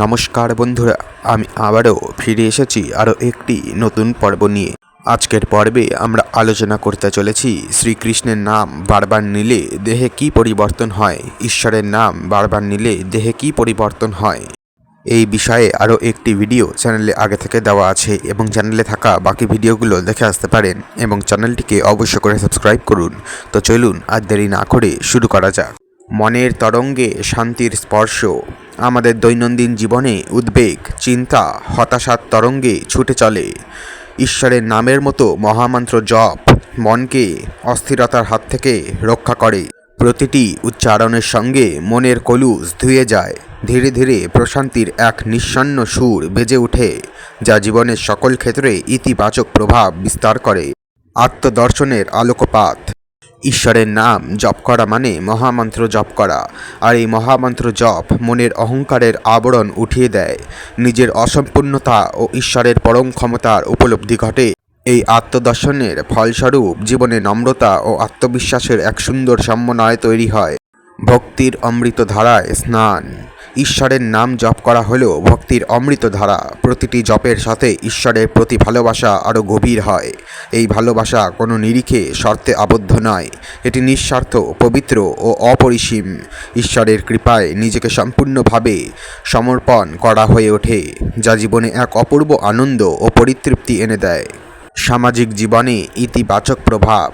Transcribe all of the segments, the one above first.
নমস্কার বন্ধুরা, আমি আবারও ফিরে এসেছি আরও একটি নতুন পর্ব নিয়ে। আজকের পর্বে আমরা আলোচনা করতে চলেছি শ্রীকৃষ্ণের নাম বারবার নিলে দেহে কি পরিবর্তন হয়? ঈশ্বরের নাম বারবার নিলে দেহে কি পরিবর্তন হয়? এই বিষয়ে আরও একটি ভিডিও চ্যানেলে আগে থেকে দেওয়া আছে এবং চ্যানেলে থাকা বাকি ভিডিওগুলো দেখে আসতে পারেন এবং চ্যানেলটিকে অবশ্য করে সাবস্ক্রাইব করুন। তো চলুন আর দেরি না করে শুরু করা যাক। মনের তরঙ্গে শান্তির স্পর্শ আমাদের দৈনন্দিন জীবনে উদ্বেগ, চিন্তা, হতাশার তরঙ্গে ছুটে চলে। ঈশ্বরের নামের মতো মহামন্ত্র জপ মনকে অস্থিরতার হাত থেকে রক্ষা করে। প্রতিটি উচ্চারণের সঙ্গে মনের কলুষ ধুয়ে যায়। ধীরে ধীরে প্রশান্তির এক নিঃসন্ন সুর বেজে ওঠে, যা জীবনের সকল ক্ষেত্রে ইতিবাচক প্রভাব বিস্তার করে। আত্মদর্শনের আলোকপাত ঈশ্বরের নাম জপ করা মানে মহামন্ত্র জপ করা। আর এই মহামন্ত্র জপ মনের অহংকারের আবরণ উঠিয়ে দেয়। নিজের অসম্পূর্ণতা ও ঈশ্বরের পরম ক্ষমতার উপলব্ধি ঘটে। এই আত্মদর্শনের ফলস্বরূপ জীবনে নম্রতা ও আত্মবিশ্বাসের এক সুন্দর সমন্বয় তৈরি হয়। ভক্তির অমৃত ধারায় স্নান। ঈশ্বরের নাম জপ করা হলেও ভক্তির অমৃত ধারা প্রতিটি জপের সাথে ঈশ্বরের প্রতি ভালোবাসা আরও গভীর হয়। এই ভালোবাসা কোনো নিরিখে শর্তে আবদ্ধ নয়। এটি নিঃস্বার্থ, পবিত্র ও অপরিসীম। ঈশ্বরের কৃপায় নিজেকে সম্পূর্ণভাবে সমর্পণ করা হয়ে ওঠে, যা জীবনে এক অপূর্ব আনন্দ ও পরিতৃপ্তি এনে দেয়। সামাজিক জীবনে ইতিবাচক প্রভাব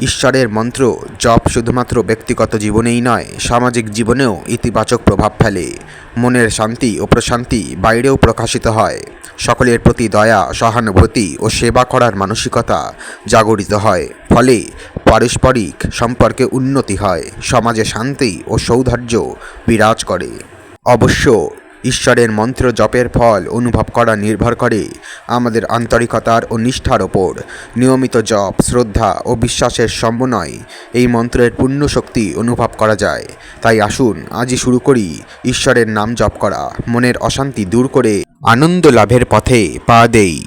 ঈশ্বরের মন্ত্র জপ শুধুমাত্র ব্যক্তিগত জীবনেই নয়, সামাজিক জীবনেও ইতিবাচক প্রভাব ফেলে। মনের শান্তি ও প্রশান্তি বাইরেও প্রকাশিত হয়। সকলের প্রতি দয়া, সহানুভূতি ও সেবা করার মানসিকতা জাগরিত হয়। ফলে পারস্পরিক সম্পর্কে উন্নতি হয়, সমাজে শান্তি ও সৌধার্য বিরাজ করে। অবশ্য ঈশ্বরের মন্ত্র জপের ফল অনুভব করা নির্ভর করে আমাদের আন্তরিকতার ও নিষ্ঠার ওপর। নিয়মিত জপ, শ্রদ্ধা ও বিশ্বাসের সমন্বয় এই মন্ত্রের পূর্ণ শক্তি অনুভব করা যায়। তাই আসুন, আজই শুরু করি ঈশ্বরের নাম জপ করা। মনের অশান্তি দূর করে আনন্দ লাভের পথে পা দেই।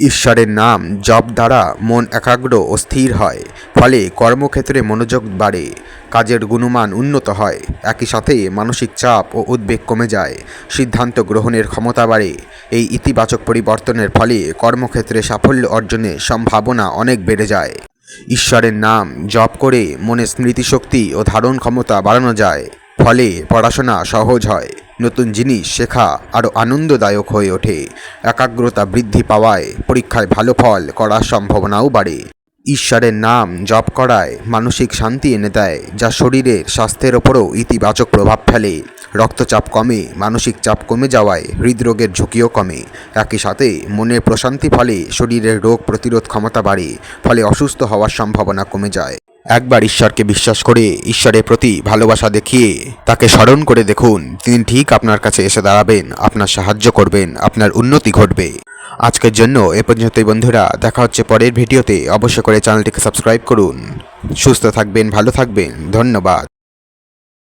ঈশ্বরের নাম জপ দ্বারা মন একাগ্র ও স্থির হয়। ফলে কর্মক্ষেত্রে মনোযোগ বাড়ে। কাজের গুণমান উন্নত হয়। একই সাথে মানসিক চাপ ও উদ্বেগ কমে যায়। সিদ্ধান্ত গ্রহণের ক্ষমতা বাড়ে। এই ইতিবাচক পরিবর্তনের ফলে কর্মক্ষেত্রে সাফল্য অর্জনে সম্ভাবনা অনেক বেড়ে যায়। ঈশ্বরের নাম জপ করে মনে স্মৃতিশক্তি ও ধারণ ক্ষমতা বাড়ানো যায়। ফলে পড়াশোনা সহজ হয়। নতুন জিনিস শেখা আরও আনন্দদায়ক হয়ে ওঠে। একাগ্রতা বৃদ্ধি পাওয়ায় পরীক্ষায় ভালো ফল করার সম্ভাবনাও বাড়ে। ঈশ্বরের নাম জপ করায়, মানসিক শান্তি এনে দেয়, যা শরীরের স্বাস্থ্যের ওপরও ইতিবাচক প্রভাব ফেলে। রক্তচাপ কমে, মানসিক চাপ কমে যাওয়ায় হৃদরোগের ঝুঁকিও কমে। একই সাথে মনের প্রশান্তি ফলে শরীরের রোগ প্রতিরোধ ক্ষমতা বাড়ে, ফলে অসুস্থ হওয়ার সম্ভাবনা কমে যায়। একবার ঈশ্বরকে বিশ্বাস করে ঈশ্বরের প্রতি ভালোবাসা দেখিয়ে তাকে স্মরণ করে দেখুন। তিনি ঠিক আপনার কাছে এসে দাঁড়াবেন, আপনার সাহায্য করবেন, আপনার উন্নতি ঘটবে। আজকের জন্য এ পর্যন্তই বন্ধুরা, দেখা হচ্ছে পরের ভিডিওতে। অবশ্য করে চ্যানেলটিকে সাবস্ক্রাইব করুন। সুস্থ থাকবেন, ভালো থাকবেন। ধন্যবাদ।